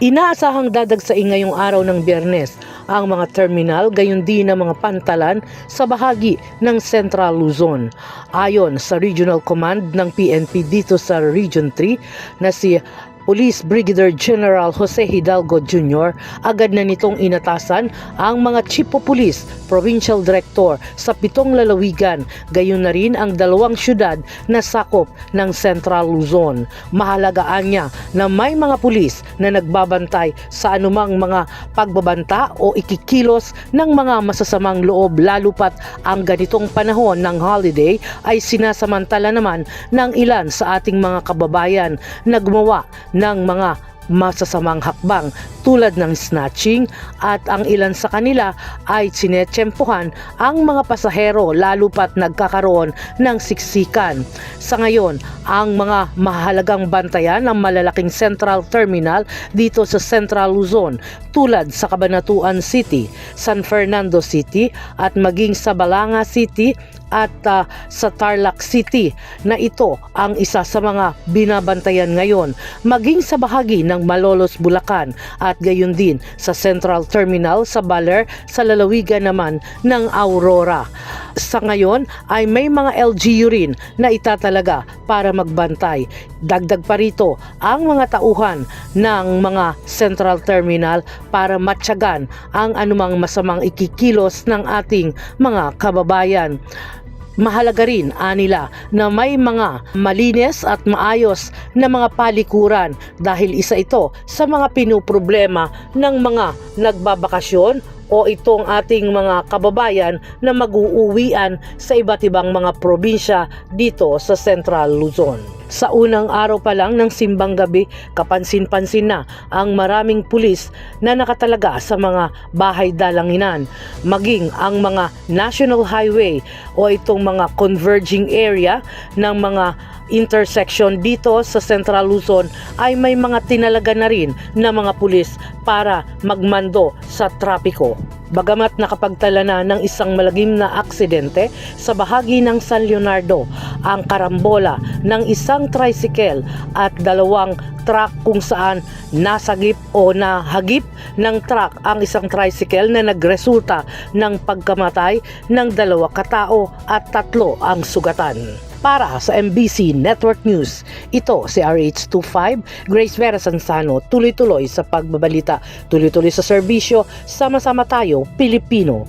Inaasahang dadagsain ngayong araw ng biyernes ang mga terminal gayon din ang mga pantalan sa bahagi ng Central Luzon. Ayon sa Regional Command ng PNP dito sa Region 3 na si Police Brigadier General Jose Hidalgo Jr. agad na nitong inatasan ang mga Chief of Police, Provincial Director sa pitong lalawigan, gayon na rin ang dalawang syudad na sakop ng Central Luzon. Mahalagaan niya na may mga pulis na nagbabantay sa anumang mga pagbabanta o ikikilos ng mga masasamang loob lalo pat ang ganitong panahon ng holiday ay sinasamantala naman ng ilan sa ating mga kababayan na gumawa ng mga masasamang hakbang tulad ng snatching at ang ilan sa kanila ay sinetsyempohan ang mga pasahero lalo pat nagkakaroon ng siksikan. Sa ngayon, ang mga mahalagang bantayan ng malalaking Central Terminal dito sa Central Luzon tulad sa Cabanatuan City, San Fernando City at maging sa Balanga City at ah, sa Tarlac City na ito ang isa sa mga binabantayan ngayon maging sa bahagi ng Malolos, Bulacan at gayon din sa Central Terminal sa Baler sa lalawigan naman ng Aurora. Sa ngayon ay may mga LGU rin na itatalaga para magbantay. Dagdag pa rito ang mga tauhan ng mga Central Terminal para matyagan ang anumang masamang ikikilos ng ating mga kababayan. Mahalaga rin anila na may mga malinis at maayos na mga palikuran dahil isa ito sa mga pinoproblema ng mga nagbabakasyon o itong ating mga kababayan na mag-uuwian sa iba't ibang mga probinsya dito sa Central Luzon. Sa unang araw pa lang ng simbang gabi, kapansin-pansin na ang maraming pulis na nakatalaga sa mga bahay dalanginan, maging ang mga national highway o itong mga converging area ng mga intersection dito sa Central Luzon ay may mga tinalaga na rin na mga pulis para magmando sa trapiko. Bagamat nakapagtala na ng isang malagim na aksidente sa bahagi ng San Leonardo, ang karambola ng isang tricycle at dalawang truck kung saan nasagip o nahagip ng truck ang isang tricycle na nagresulta ng pagkamatay ng dalawa katao at tatlo ang sugatan. Para sa MBC Network News, ito si RH25, Grace Vera Sansano, tuloy-tuloy sa pagbabalita, tuloy-tuloy sa serbisyo, sama-sama tayo, Pilipino.